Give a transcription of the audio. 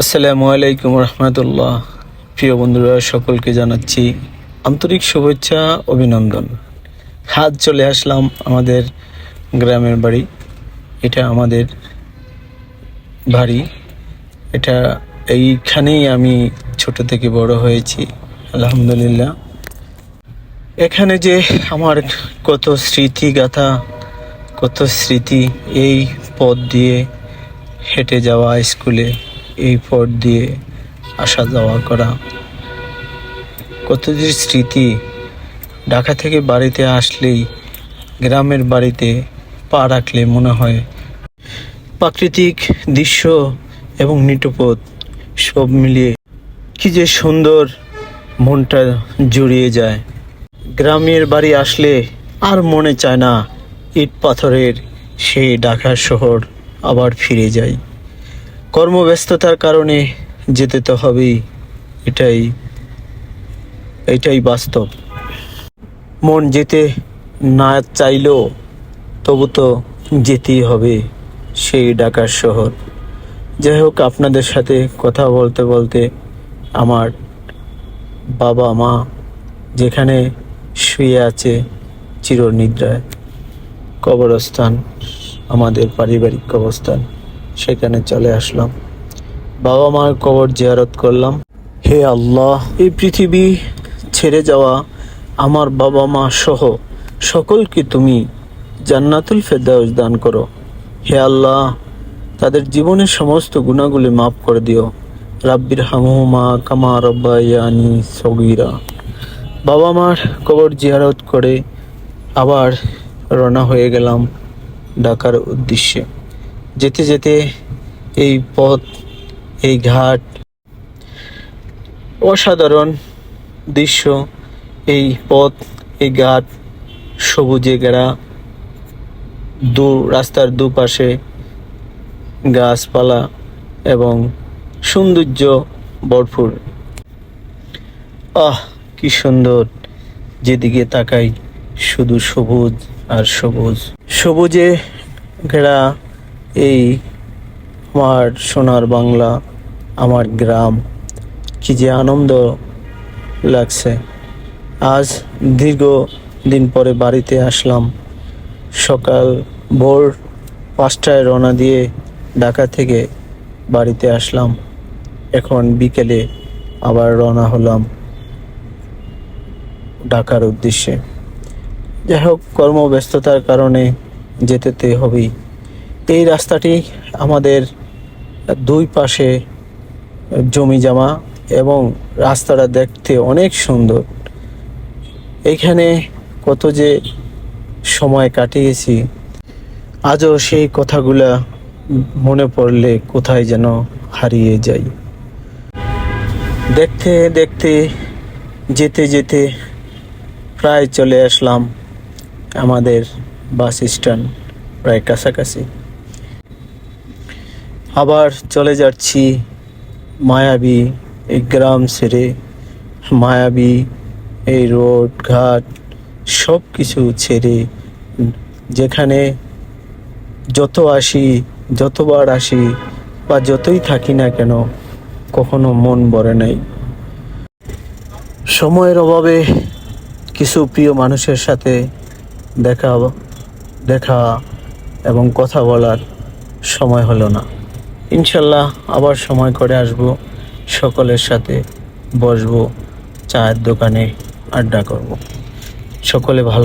আসসালামু আলাইকুম রহমতুল্লাহ। প্রিয় বন্ধুরা, সকলকে জানাচ্ছি আন্তরিক শুভেচ্ছা, অভিনন্দন। হাত চলে আসলাম আমাদের গ্রামের বাড়ি। এটা আমাদের বাড়ি। এটা এইখানেই আমি ছোট থেকে বড় হয়েছি, আলহামদুলিল্লাহ। এখানে যে আমার কত স্মৃতি গাথা কত স্মৃতি এই পথ দিয়ে হেঁটে যাওয়া স্কুলে এই পথ দিয়ে আসা যাওয়া করা। কত যে স্মৃতি? ঢাকা থেকে বাড়িতে আসলেই গ্রামের বাড়িতে পা রাখলে মনে হয় প্রাকৃতিক দৃশ্য এবং নিটপথ সব মিলিয়ে কি যে সুন্দর মনটা জুড়িয়ে যায়। গ্রামের বাড়ি আসলে আর মনে চায় না, ইট পাথরের সেই ঢাকা শহর আবার ফিরে যাই কর্মব্যস্ততার কারণে যেতে তো হবেই। এটাই এটাই বাস্তব। মন যেতে না চাইলেও তবু তো যেতেই হবে, সেই ঢাকার শহর। যাই হোক, আপনাদের সাথে কথা বলতে বলতে আমার বাবা মা যেখানে শুয়ে আছে চিরনিদ্রায়, কবরস্থান, আমাদের পারিবারিক কবরস্থান। সেখানে চলে আসলাম। বাবা মার কবর জিয়ারত করলাম। হে আল্লাহ, এই পৃথিবী ছেড়ে যাওয়া আমার বাবা মা সহ সকলকে তুমি জান্নাতুল ফেরদাউস দান করো। হে আল্লাহ, তাদের জীবনের সমস্ত গুণাগুলি মাফ করে দিও। রাব্বির হামুমা কামা রব্বায়ানি সগিরা। বাবা মার কবর জিয়ারত করে আবার রওনা হয়ে গেলাম ঢাকার উদ্দেশ্যে। যেতে যেতে এই পথ, এই ঘাট, অসাধারণ দৃশ্য, এই পথ, এই ঘাট, সবুজে ঘেরা, দু, রাস্তার দুপাশে গাছপালা এবং সৌন্দর্য ভরপুর। আহ, কি সুন্দর। যেদিকে তাকাই শুধু সবুজ আর সবুজ। সবুজে ঘেরা এই আমার সোনার বাংলা, আমার গ্রাম। কি যে আনন্দ লাগছে। আজ দীর্ঘ দিন পরে বাড়িতে আসলাম। সকাল ভোর পাঁচটায় রওনা দিয়ে ঢাকা থেকে বাড়িতে আসলাম। এখন বিকেলে আবার রওনা হলাম ঢাকার উদ্দেশ্যে। যাই হোক, কর্মব্যস্ততার কারণে যেতে হবেই। এই রাস্তাটি আমাদের দুই পাশে জমি জমা এবং রাস্তাটা দেখতে অনেক সুন্দর। এইখানে কত যে সময় কাটিয়েছি, আজও সেই কথাগুলা মনে পড়লে কোথায় যেন হারিয়ে যাই। দেখতে দেখতে, যেতে যেতে প্রায় চলে আসলাম আমাদের বাস স্ট্যান্ড, প্রায় কাছাকাছি। আবার চলে যাচ্ছি মায়াবী এই গ্রাম ছেড়ে। মায়াবী এই রোড, ঘাট সব কিছু ছেড়ে। যেখানে যত আসি, যতবার আসি বা যতই থাকি না কেন, কখনো মন ভরে নাই। সময়ের অভাবে কিছু প্রিয় মানুষের সাথে দেখা দেখা এবং কথা বলার সময় হলো না। ইনশাল্লাহ আবার সময় করে আসব সকলের সাথে বসবো চায়ের দোকানে আড্ডা করব। সকলে ভালো